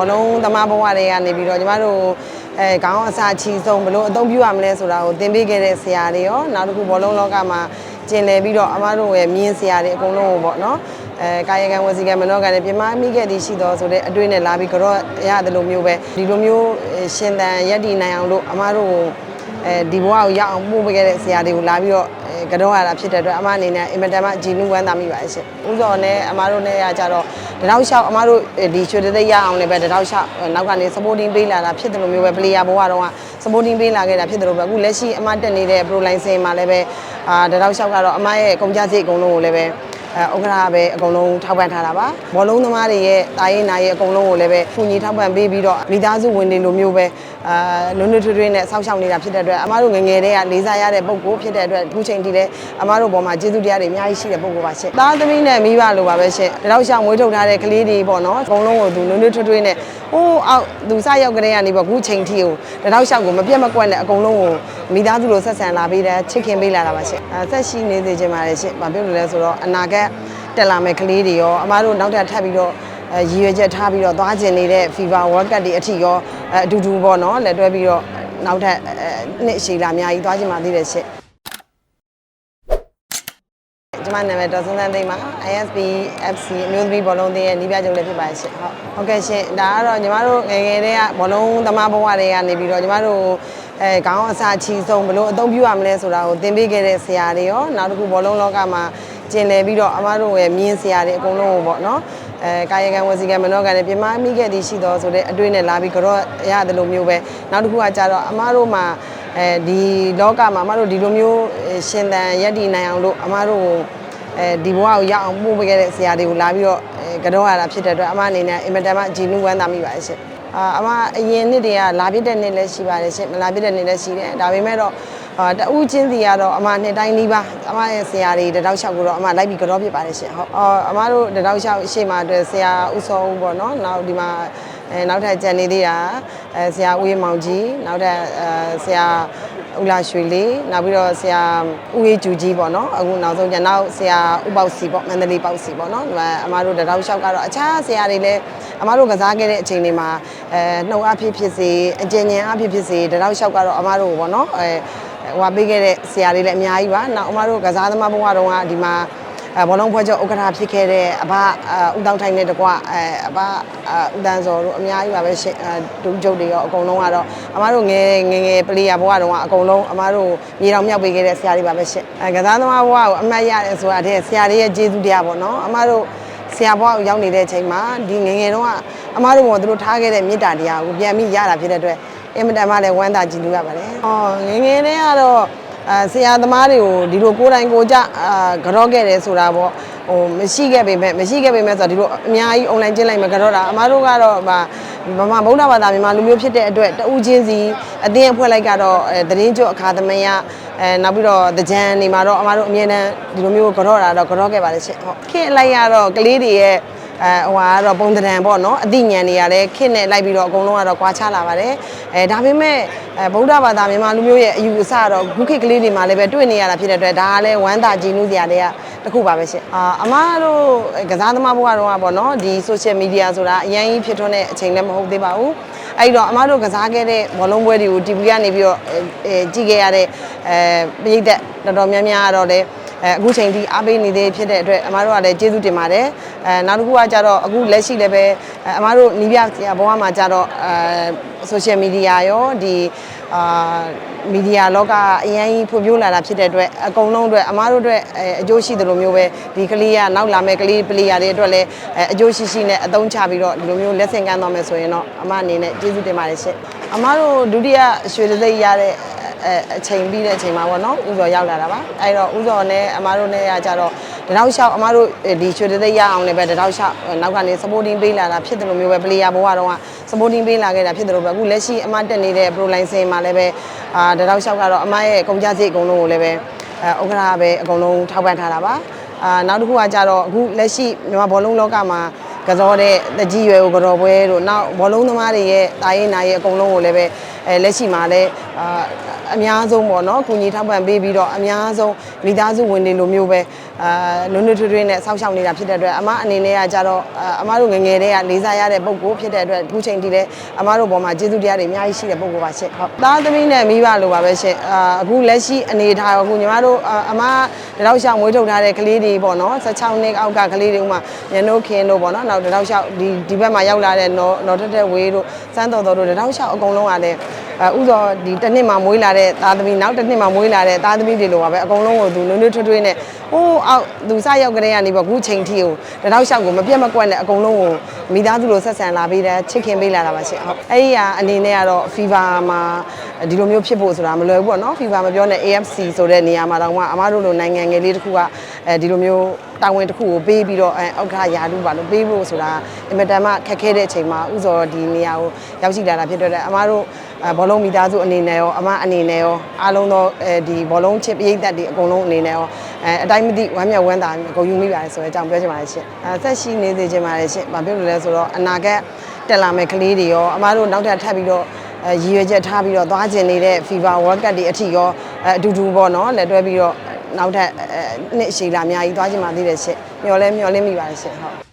ဘောလုံးသမားဘဝတွေကနေပြီးတော့ညီမတို့အဲခေါင်းအစာချီဆုံးဘလို့အသုံးပြုရမလဲဆိုတာကိုသင်ပေးခဲ့တဲ့ဆရာတွေရောနောက်တစ်ခုဘောလုံးလောကမှာကျင်လည်ပြီးတော့အမတို့ရဲ့မြင်းဆရာတွေအကုန်လုံးကိုပေါ့နော်အဲကာယကံဝစီကံမနောကံနဲ့ပြမမိခဲ့သည်ရှိသောဆိုတဲ့အတွေ့နဲ့လာပြီးကြော့ရတယ်လို့မျိုးပဲဒီလိုမျိုးရှင်သန်ရက်တည်နိုင်အောင်လို့အမတို့ကိုအဲဒီဘဝကိုရောက်အောင်ပို့ပေးခဲ့တဲ့ဆရာတွေကိုလာပြီးတော့အဲကြော့ရတာဖြစ်တဲ့အတွက်အမအနေနဲ့အင်မတန်မှကြည်နူးဝမ်းသာမိပါတယ်ရှင်ဥသောနဲ့အမတို့နဲ့ကကြတော့ တနောက်လျှောက်အမတို့ဒီရွှေတသိက်ရအောင်လည်းပဲတနောက်လျှောက်နောက်ကနေ supporting ပေးလာတာဖြစ်တယ်လို့မျိုးပဲ player ဘဝတော့က supporting ပေးလာခဲ့တာဖြစ်တယ်လို့ပဲအခုလက်ရှိအမတက်နေတဲ့ pro line မှာလည်းပဲအာတနောက်လျှောက်ကတော့အမရဲ့ကုန်ကြစည်အကုန်လုံးကိုလည်းပဲအဲ ဥက္ကရာပဲအကုန်လုံးထောက်ပံ့ထားတာပါဘောလုံးသမားတွေရဲ့တာရေးနာရေးအကုန်လုံးကိုလည်းပဲခုညီထောက်ပံ့ပေးပြီးတော့မိသားစုဝင်တွေလိုမျိုးပဲအာနုနုထွေးထွေးနဲ့စောင့်ရှောက်နေတာဖြစ်တဲ့အတွက်အမတို့ငယ်ငယ်တည်းကလေးစားရတဲ့ပုံကိုဖြစ်တဲ့အတွက်အခုချိန်ထိလည်းအမတို့ဘောမှာကျေးဇူးတရားတွေအများကြီးရှိတဲ့ပုံကိုပါရှင့်သားသမီးနဲ့မိဘလိုပါပဲရှင့်ဒီတော့ရှောင်မွေးထုတ်ထားတဲ့ကလေးတွေပေါ့နော်အကုန်လုံးကိုသူနုနုထွေးထွေးနဲ့ဟိုးအောက်သူစရောက်ကလေးကနေပေါ့အခုချိန်ထိကိုဒီတော့ရှောက်ကိုမပြတ်မကွက်နဲ့အကုန်လုံးကိုမိသားစုလိုဆက်ဆံလာပေးတယ်ချစ်ခင်ပေးလာတာပါရှင့်အဲဆက်ရှိနေစေချင်ပါတယ်ရှင့်ဘာဖြစ်လို့လဲဆိုတော့အနာဂတ်တက်လာမယ့်ကလေးတွေရောအမားတို့နောက်ထပ်ထပ်ပြီးတော့အဲရည်ရွယ်ချက်ထားပြီးတော့သွားကျင်နေတဲ့ FIFA World Cup တွေအထိရောအဲအတူတူပေါ့နော်လက်တွဲပြီးတော့နောက်ထပ်အဲနှစ်ရှည်လာအများကြီးသွားကျင်ပါသေးတယ်ရှင့်ကျွန်မနာမည်ဒေါ်စန်းစန်းသိမ်းပါ ISB FC အမျိုးသမီးဘောလုံးသင်းရဲ့နီးပြချုပ်လည်းဖြစ်ပါတယ်ရှင်ဟုတ်ဟုတ်ကဲ့ရှင်ဒါကတော့ညီမတို့ငယ်ငယ်တည်းကဘောလုံးသမားဘဝတွေကနေပြီးတော့ညီမတို့အဲခေါင်းအစာချီဆုံးဘလို့အသုံးပြုရမလဲဆိုတာကိုသင်ပေးခဲ့တဲ့ဆရာတွေရောနောက်တစ်ခုဘောလုံးလောကမှာ ကျင်လည်ပြီးတော့အမတို့ရဲ့မြင်းဆရာတွေအကုန်လုံးကိုပေါ့နော်အဲကာယကံဝစီကံမနောကံနဲ့ပြမမိခဲ့သည်ရှိသောဆိုတဲ့အတွေ့နဲ့လာပြီးကြော့ရတယ်လို့မျိုးပဲနောက်တစ်ခုကကြတော့အမတို့မှာအဲဒီလောကမှာအမတို့ဒီလိုမျိုးရှင်သန်ရက်တည်နိုင်အောင်လို့အမတို့ကိုအဲဒီဘဝကိုရောက်အောင်ပို့ပေးခဲ့တဲ့ဆရာတွေကိုလာပြီးတော့အဲကြော့ရတာဖြစ်တဲ့အတွက်အမအနေနဲ့အင်မတန်မှကြည်နူးဝမ်းသာမိပါတယ်ရှင်အာအမအရင်နှစ်တွေကလာပြစ်တဲ့နှစ်လည်းရှိပါတယ်ရှင်မလာပြစ်တဲ့နှစ်လည်းရှိတယ်ဒါပေမဲ့တော့ အာတဦးချင်းစီကတော့အမနှစ်တိုင်းနီးပါအမရဲ့ဆရာတွေတတောက်လျှောက်ကိုတော့အမလိုက်ပြီးကြော့ဖြစ်ပါတယ်ရှင်ဟုတ်အာအမတို့တတောက်လျှောက်ရှေ့မှာအတွက်ဆရာဦးစောဦးပေါ့နော်နောက်ဒီမှာအဲနောက်ထပ်ကြံနေသေးတာအဲဆရာဦးရမောင်ကြီးနောက်ထပ်အဲဆရာဦးလာရွှေလေးနောက်ပြီးတော့ဆရာဦးရေးကျူကြီးပေါ့နော်အခုနောက်ဆုံးကျန်နောက်ဆရာဦးပေါက်စီပေါ့မန္တလေးပေါက်စီပေါ့နော်ဒီမှာအမတို့တတောက်လျှောက်ကတော့အခြားဆရာတွေလည်းအမတို့ကစားခဲ့တဲ့အချိန်တွေမှာအဲနှုတ်အဖြစ်ဖြစ်စေအကျဉ်းဉဏ်အဖြစ်ဖြစ်စေတတောက်လျှောက်ကတော့အမတို့ပေါ့နော်အဲ ဟိုပေးခဲ့တဲ့ဆရာတွေလည်းအများကြီးပါနောက်အမတို့ကစားသမားဘဝတုန်းကဒီမှာအဲဘောလုံးဖွဲ့ချုပ်ဥက္ကဋ္ဌဖြစ်ခဲ့တဲ့အဘဦးတောင်းထိုင်တဲ့တကွအဲအဘဦးတန်းစောတို့အများကြီးပါပဲရှင်ဒုကျုပ်တွေရောအကုန်လုံးကတော့အမားတို့ငယ်ငယ်ငယ်ပလေယာဘဝတုန်းကအကုန်လုံးအမားတို့မြေတော်မြောက်ပေးခဲ့တဲ့ဆရာတွေပါပဲရှင်အဲကစားသမားဘဝကိုအမှတ်ရတယ်ဆိုတာတဲ့ဆရာတွေရဲ့ကျေးဇူးတရားပေါ့နော်အမားတို့ဆရာဘဝကိုရောက်နေတဲ့အချိန်မှာဒီငယ်ငယ်တုန်းကအမားတို့ကသူတို့ထားခဲ့တဲ့မေတ္တာတရားကိုပြန်ပြီးရတာဖြစ်တဲ့အတွက် အင်မတန်မှလည်းဝမ်းသာကြည်နူးရပါတယ်။အော်ငယ်ငယ်တည်းကတော့အဲဆရာသမားတွေကိုဒီလိုကိုယ်တိုင်ကိုယ်ကြအာကြော့ခဲ့တယ်ဆိုတာပေါ့ဟိုမရှိခဲ့ပေမဲ့မရှိခဲ့ပေမဲ့ဆိုတော့ဒီလိုအများကြီး online ကျင်းလိုက်မှာကြော့တာအမားတို့ကတော့ဗာဗမာဗုဒ္ဓဘာသာမြန်မာလူမျိုးဖြစ်တဲ့အတွက်တဦးချင်းစီအသင်းအဖွဲ့လိုက်ကတော့အဲသတင်းကျွတ်အခါသမယအဲနောက်ပြီးတော့တကြံနေမှာတော့အမားတို့အမြဲတမ်းဒီလိုမျိုးကြော့တာတော့ကြော့ခဲ့ပါတယ်ရှင့်ဟုတ်ခေတ်လိုက်ရတော့ကလေးတွေရဲ့ အဲဟိုဟာကတော့ပုံတံပေါ့နော်အသိဉာဏ်တွေကလည်းခင့်နဲ့လိုက်ပြီးတော့အကုန်လုံးကတော့ကွာခြားလာပါတယ်အဲဒါပေမဲ့အဲဗုဒ္ဓဘာသာမြန်မာလူမျိုးရဲ့အယူအဆကတော့ခုခေတ်ကလေးတွေမှာလည်းပဲတွေ့နေရတာဖြစ်တဲ့အတွက်ဒါကလည်းဝမ်းသာကြည်နူးစရာတွေကတခုပါပဲရှင့်အာအမတို့ကစားသမားဘဝတော့ပေါ့နော်ဒီ social media ဆိုတာအရင်ကြီးဖြစ်ထွန်းတဲ့အချိန်လည်းမဟုတ်သေးပါဘူးအဲ့တော့အမတို့ကစားခဲ့တဲ့ဘောလုံးပွဲတွေကို TV ကနေပြီးတော့အဲကြည့်ခဲ့ရတဲ့အဲပရိသတ်တော်တော်များများကတော့လည်း အဲအခုချိန်ထိအားပေးနေသေးဖြစ်တဲ့အတွက်အမားတို့ကလည်းကျေးဇူးတင်ပါတယ်အဲနောက်တစ်ခုကကြတော့အခုလက်ရှိလည်းပဲအမားတို့နီးပြဆရာဘဝမှာကြတော့အဲ social media ရောဒီအာမီဒီယာလောကအရင်ကြီးဖွံ့ဖြိုးလာတာဖြစ်တဲ့အတွက်အကုန်လုံးအတွက်အမားတို့အတွက်အကျိုးရှိတယ်လို့မျိုးပဲဒီကလေးကနောက်လာမဲ့ကလေးပလေယာတွေအတွက်လည်းအကျိုးရှိရှိနဲ့အသုံးချပြီးတော့ဒီလိုမျိုးလက်ဆင့်ကမ်းသွားမယ်ဆိုရင်တော့အမအနေနဲ့ကျေးဇူးတင်ပါတယ်ရှင့်အမတို့ဒုတိယရွှေသိမ်းရတဲ့ အဲအချိန်ပြီးတဲ့အချိန်မှာပေါ့နော်ဥဇော်ရောက်လာတာပါအဲ့တော့ဥဇော်နဲ့အမားတို့နဲ့ကကြတော့တတောက်လျှောက်အမားတို့ဒီရွှေတသိက်ရအောင်လည်းပဲတတောက်လျှောက်နောက်ကနေ supporting ပေးလာတာဖြစ်တယ်လို့မျိုးပဲ player ဘဝတုန်းက supporting ပေးလာခဲ့တာဖြစ်တယ်လို့ပဲအခုလက်ရှိအမတက်နေတဲ့ pro line စင်မှာလည်းပဲအာတတောက်လျှောက်ကတော့အမရဲ့ကုန်ကြစည်အကုန်လုံးကိုလည်းပဲအဲဥက္ကရာပဲအကုန်လုံးထောက်ပံ့ထားတာပါအာနောက်တစ်ခုကကြတော့အခုလက်ရှိမြန်မာဘောလုံးလောကမှာကစားတဲ့တကြီးရွယ်ကိုကြော်ပွဲတို့နောက်ဘောလုံးသမားတွေရဲ့တာရေးနာရေးအကုန်လုံးကိုလည်းပဲအဲလက်ရှိမှာလည်းအာ အများဆုံးပေါ့နော်ကုညီထောက်ပံ့ပေးပြီးတော့အများဆုံးမိသားစုဝင်တွေလိုမျိုးပဲအာနုနုထွေးထွေးနဲ့ဆောက်ရှောက်နေတာဖြစ်တဲ့အတွက်အမအနေနဲ့ကကြတော့အာအမတို့ငယ်ငယ်တည်းကလေးစားရတဲ့ပုံကိုဖြစ်တဲ့အတွက်အခုချိန်ထိလည်းအမတို့ဘောမှာကျေးဇူးတရားတွေအများကြီးရှိတဲ့ပုံကိုပါရှင့်ဟုတ်သားသမီးနဲ့မိဘလိုပါပဲရှင့်အာအခုလက်ရှိအနေထားရောအခုညီမတို့အာအမတရောက်ရှောက်မွေးထုတ်ထားတဲ့ကလေးတွေပေါ့နော်16နှစ်အောက်ကကလေးတွေဥမာညနိုးခင်တို့ပေါ့နော်နောက်တရောက်ရှောက်ဒီဒီဘက်မှာရောက်လာတဲ့နော်နော်တက်တက်ဝေးတို့စမ်းတော်တော်တို့တရောက်ရှောက်အကုန်လုံးကလည်းအဲ ဥသောဒီတစ်နှစ်မှမွေးလာတဲ့သားသမီးနောက်တစ်နှစ်မှမွေးလာတဲ့သားသမီးတွေလိုပါပဲအကုန်လုံးကိုသူနွေးနွေးထွေးထွေးနဲ့ဟိုးအောက်သူစရောက်ကြတဲ့ကနေပေါ့အခုချိန်ထိကိုတရောက်ရှောက်ကိုမပြတ်မကွက်နဲ့အကုန်လုံးကိုမိသားစုလိုဆက်ဆံလာပေးတယ်ချစ်ခင်ပေးလာတာပါရှင့်ဟုတ်အဲ့ဒီဟာအနေနဲ့ကတော့ fever မှာဒီလိုမျိုးဖြစ်ဖို့ဆိုတာမလွယ်ဘူးပေါ့နော် fever မပြောနဲ့ AFC ဆိုတဲ့နေရာမှာတော့မှအမားတို့လိုနိုင်ငံငယ်လေးတစ်ခုကအဲဒီလိုမျိုးတာဝန်တစ်ခုကိုပေးပြီးတော့အဲအောက်ကရာထူးပါလို့ပေးဖို့ဆိုတာအင်မတန်မှခက်ခဲတဲ့အချိန်မှာဥစောဒီနေရာကိုရောက်ရှိလာတာဖြစ်တော့တဲ့အမားတို့အဲ ဘောလုံးမိသားစုအနေနဲ့ရောအမအနေနဲ့ရောအားလုံးသောအဲဒီဘောလုံးချစ်ပရိသတ်တွေအကုန်လုံးအနေနဲ့ရောအဲအတိုင်းမသိဝမ်းမြောက်ဝမ်းသာဂုဏ်ယူမိပါတယ်ဆိုတဲ့အကြောင်းပြောချင်ပါတယ်ရှင်အဲဆက်ရှိနေစေချင်ပါတယ်ရှင်ဘာဖြစ်လို့လဲဆိုတော့အနာဂတ်တက်လာမယ့်ကလေးတွေရောအမားတို့နောက်ထပ်ထပ်ပြီးတော့အဲရည်ရွယ်ချက်ထားပြီးတော့သွားကျင်နေတဲ့ FIFA World Cup တွေအထိရောအဲအတူတူပေါ့နော်လက်တွဲပြီးတော့နောက်ထပ်အဲနှစ်ရှည်လာအများကြီးသွားကျင်ပါသေးတယ်ရှင်မျှော်လဲမျှော်လင့်မိပါတယ်ရှင်ဟုတ်